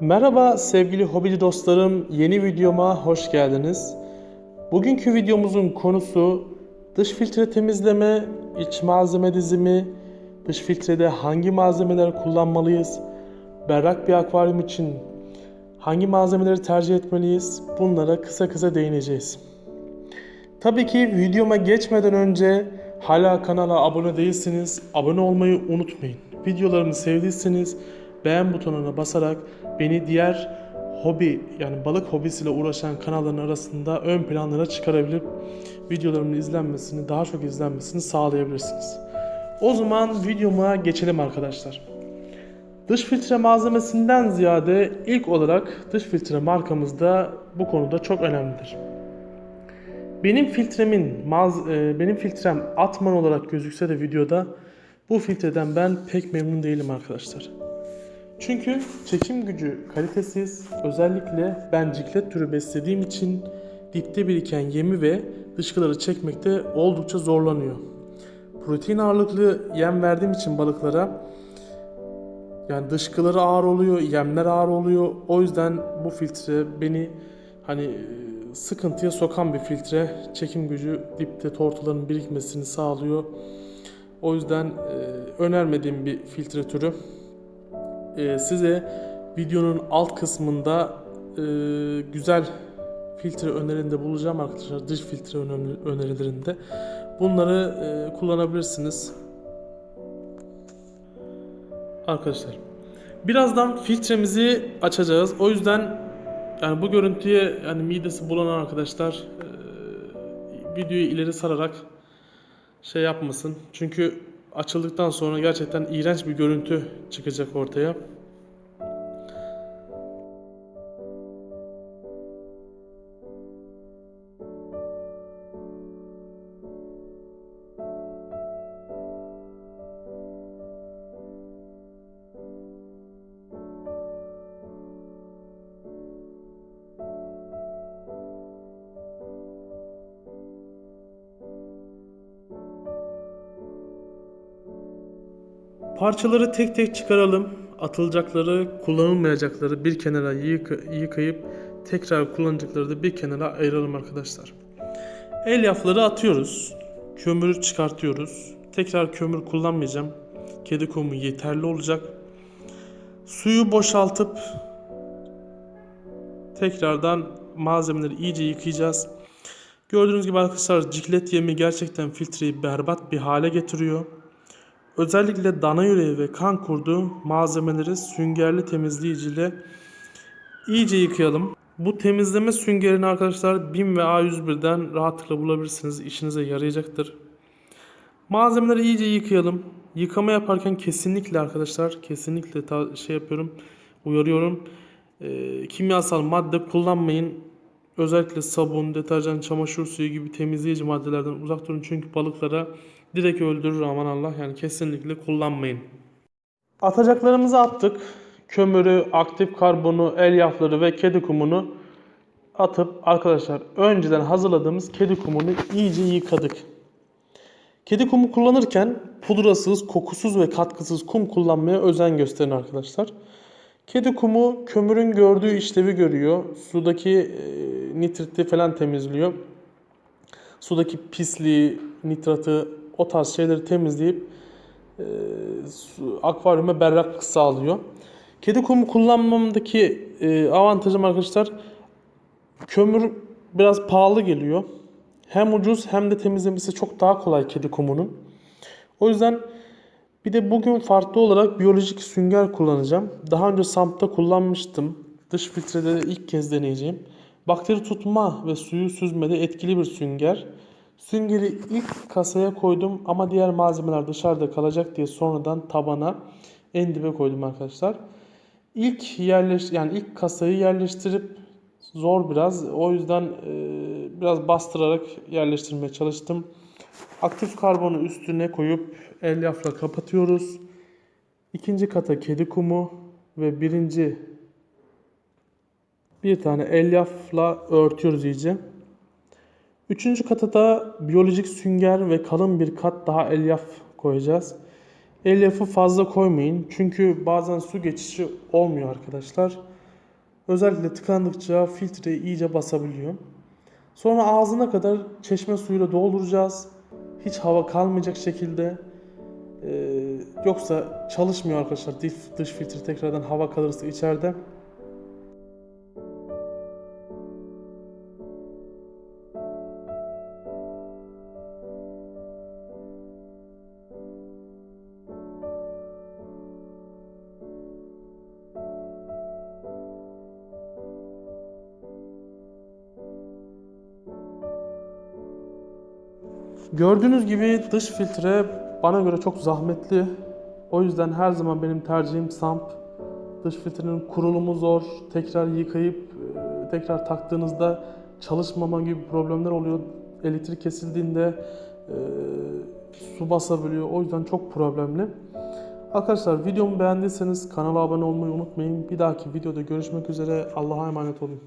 Merhaba sevgili hobici dostlarım, yeni videoma hoş geldiniz. Bugünkü videomuzun konusu dış filtre temizleme, iç malzeme dizimi, dış filtrede hangi malzemeler kullanmalıyız, berrak bir akvaryum için hangi malzemeleri tercih etmeliyiz, bunlara kısa kısa değineceğiz. Tabii ki videoma geçmeden önce hala kanala abone değilseniz abone olmayı unutmayın. Videolarımı sevdiyseniz beğen butonuna basarak beni diğer hobi yani balık hobisiyle uğraşan kanalların arasında ön planlara çıkarabilip videolarımın izlenmesini, daha çok izlenmesini sağlayabilirsiniz. O zaman videoma geçelim arkadaşlar. Dış filtre malzemesinden ziyade ilk olarak dış filtre markamız da bu konuda çok önemlidir. Benim filtremin e, benim filtrem Atman olarak gözükse de videoda bu filtreden ben pek memnun değilim arkadaşlar. Çünkü çekim gücü kalitesiz. Özellikle ben ciklet türü beslediğim için dipte biriken yemi ve dışkıları çekmekte oldukça zorlanıyor. Protein ağırlıklı yem verdiğim için balıklara yani dışkıları ağır oluyor, yemler ağır oluyor. O yüzden bu filtre beni hani sıkıntıya sokan bir filtre. Çekim gücü dipte tortuların birikmesini sağlıyor. O yüzden e, önermediğim bir filtre türü. E, size videonun alt kısmında e, güzel filtre önerilerinde bulacağım arkadaşlar. Dış filtre önerilerinde. Bunları e, kullanabilirsiniz. Arkadaşlar birazdan filtremizi açacağız. O yüzden yani bu görüntüye yani midesi bulanan arkadaşlar e, videoyu ileri sararak şey yapmasın. Çünkü açıldıktan sonra gerçekten iğrenç bir görüntü çıkacak ortaya. Parçaları tek tek çıkaralım. Atılacakları, kullanılmayacakları bir kenara yıka- yıkayıp tekrar kullanacakları da bir kenara ayıralım arkadaşlar. Elyafları atıyoruz. Kömürü çıkartıyoruz. Tekrar kömür kullanmayacağım. Kedi kumu yeterli olacak. Suyu boşaltıp tekrardan malzemeleri iyice yıkayacağız. Gördüğünüz gibi arkadaşlar ciklet yemi gerçekten filtreyi berbat bir hale getiriyor. Özellikle dana yüreği ve kan kurdu malzemeleri süngerli temizleyiciyle iyice yıkayalım. Bu temizleme süngerini arkadaşlar BİM ve A101'den rahatlıkla bulabilirsiniz. İşinize yarayacaktır. Malzemeleri iyice yıkayalım. Yıkama yaparken kesinlikle arkadaşlar kesinlikle şey yapıyorum uyarıyorum. Ee, kimyasal madde kullanmayın. Özellikle sabun, deterjan, çamaşır suyu gibi temizleyici maddelerden uzak durun. Çünkü balıklara direkt öldürür aman Allah. Yani kesinlikle kullanmayın. Atacaklarımızı attık. Kömürü, aktif karbonu, elyafları ve kedi kumunu atıp arkadaşlar önceden hazırladığımız kedi kumunu iyice yıkadık. Kedi kumu kullanırken pudrasız, kokusuz ve katkısız kum kullanmaya özen gösterin arkadaşlar. Kedi kumu kömürün gördüğü işlevi görüyor. Sudaki e, nitriti falan temizliyor. Sudaki pisliği, nitratı o tarz şeyleri temizleyip e, akvaryuma berraklık sağlıyor. Kedi kumu kullanmamdaki e, avantajım arkadaşlar kömür biraz pahalı geliyor. Hem ucuz hem de temizlemesi çok daha kolay kedi kumunun. O yüzden bir de bugün farklı olarak biyolojik sünger kullanacağım. Daha önce SAMP'ta kullanmıştım. Dış filtrede de ilk kez deneyeceğim. Bakteri tutma ve suyu süzmede etkili bir sünger. Süngeri ilk kasaya koydum ama diğer malzemeler dışarıda kalacak diye sonradan tabana en dibe koydum arkadaşlar. İlk yerleş yani ilk kasayı yerleştirip zor biraz. O yüzden e, biraz bastırarak yerleştirmeye çalıştım. Aktif karbonu üstüne koyup elyafla kapatıyoruz. İkinci kata kedi kumu ve birinci bir tane elyafla örtüyoruz iyice. Üçüncü kata da biyolojik sünger ve kalın bir kat daha elyaf koyacağız. Elyafı fazla koymayın çünkü bazen su geçişi olmuyor arkadaşlar. Özellikle tıkandıkça filtreyi iyice basabiliyor. Sonra ağzına kadar çeşme suyuyla dolduracağız. Hiç hava kalmayacak şekilde. Ee, yoksa çalışmıyor arkadaşlar. Dış, dış filtre tekrardan hava kalırsa içeride. Gördüğünüz gibi dış filtre bana göre çok zahmetli. O yüzden her zaman benim tercihim SAMP. Dış filtrenin kurulumu zor. Tekrar yıkayıp e, tekrar taktığınızda çalışmama gibi problemler oluyor. Elektrik kesildiğinde e, su basabiliyor. O yüzden çok problemli. Arkadaşlar videomu beğendiyseniz kanala abone olmayı unutmayın. Bir dahaki videoda görüşmek üzere. Allah'a emanet olun.